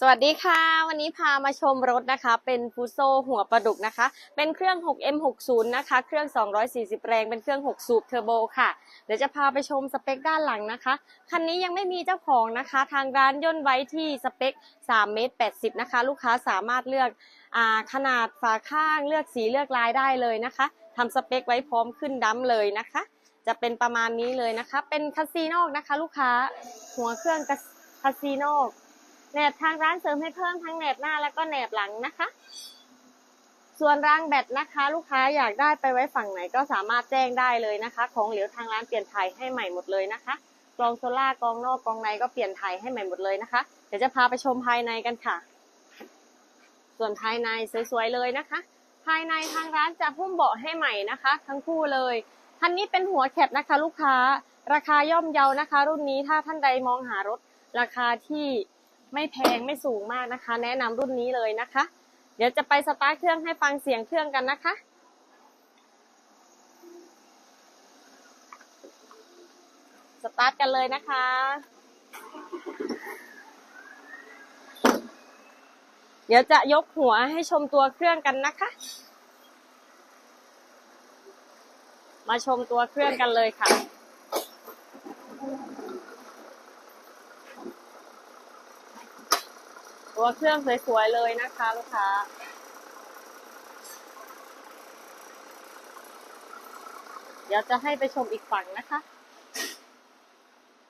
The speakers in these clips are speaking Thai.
สวัสดีค่ะ วันนี้พามาชมรถนะคะ เป็นฟูโซหัวปลาดุกนะคะ เป็นเครื่อง 6M60 นะคะ เครื่อง 240 แรง เป็นเครื่อง 6 สูบเทอร์โบค่ะ เดี๋ยวจะพาไปชมสเปคด้านหลังนะคะ คันนี้ยังไม่มีเจ้าของนะคะ ทางร้านย่นไว้ที่สเปค3เมตร80 นะคะ ลูกค้าสามารถเลือกอขนาดฝาข้าง เลือกสี เลือกลายได้เลยนะคะทำสเปคไว้พร้อมขึ้นดั้มเลยนะคะ จะเป็นประมาณนี้เลยนะคะ เป็นคาซีโนนะคะ ลูกค้า หัวเครื่องคาซีโน แหนบทางร้านเสริมให้เพิ่มทั้งแหนบหน้าแล้วก็แหนบหลังนะคะ ส่วนรางแบตนะคะ ลูกค้าอยากได้ไปไว้ฝั่งไหนก็สามารถแจ้งได้เลยนะคะ ของเหลวทางร้านเปลี่ยนถ่ายให้ใหม่หมดเลยนะคะกรองโซล่ากรองนอกกรองในก็เปลี่ยนถ่ายให้ใหม่หมดเลยนะคะ เดี๋ยวจะพาไปชมภายในกันค่ะ ส่วนภายในสวยๆเลยนะคะ ภายในทางร้านจะหุ้มเบาะให้ใหม่นะคะ ทั้งคู่เลยคันนี้เป็นหัวแคปนะคะ ลูกค้า ราคาย่อมเยานะคะ รุ่นนี้ถ้าท่านใดมองหารถราคาที่ ไม่แพงไม่สูงมากนะคะ แนะนำรุ่นนี้เลยนะคะ เดี๋ยวจะไปสตาร์ทเครื่องให้ฟังเสียงเครื่องกันนะคะสตาร์ทกันเลยนะคะเดี๋ยวจะยกหัวให้ชมตัวเครื่องกันนะคะ มาชมตัวเครื่องกันเลยค่ะ ตัวเครื่องสวยๆเลยนะคะลูกค้าเดี๋ยวจะให้ไปชมอีกฝั่งนะคะ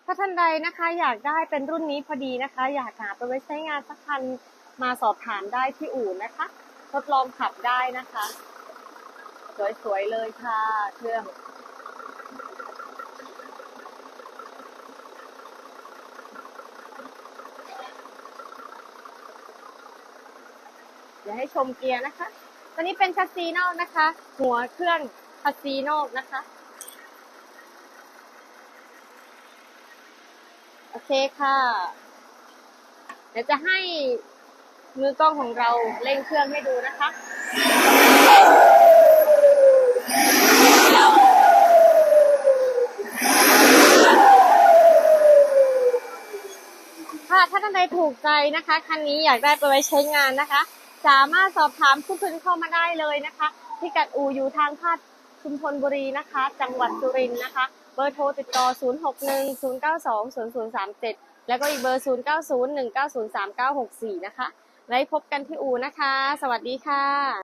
ถ้าท่านใดนะคะอยากได้เป็นรุ่นนี้พอดีนะคะ อยากหาไปไว้ใช้งานสักคันมาสอบถามได้ที่อู่นะคะ ทดลองขับได้นะคะ สวยๆเลยค่ะ เครื่อง ดี๋ยวให้ชมเกียร์นะคะ ตัวนี้เป็นคาซีโนนะคะ หัวเครื่องคาซีโนนะคะ โอเคค่ะ เดี๋ยวจะให้มือกล้องของเราเร่งเครื่องให้ดูนะคะค่ะถ้าท่านใดถูกใจนะคะ คันนี้อยากได้ไปไว้ใช้งานนะคะ สามารถสอบถามคุณทุนเข้ามาได้เลยนะคะพิกัดอูอยู่ทางภาคชุมพลบุรีนะคะ จังหวัดสุรินทร์นะคะ เบอร์โทรติดต่อ 0610920037 แล้วก็อีกเบอร์ 0901903964 นะคะ ไว้พบกันที่อูนะคะ สวัสดีค่ะ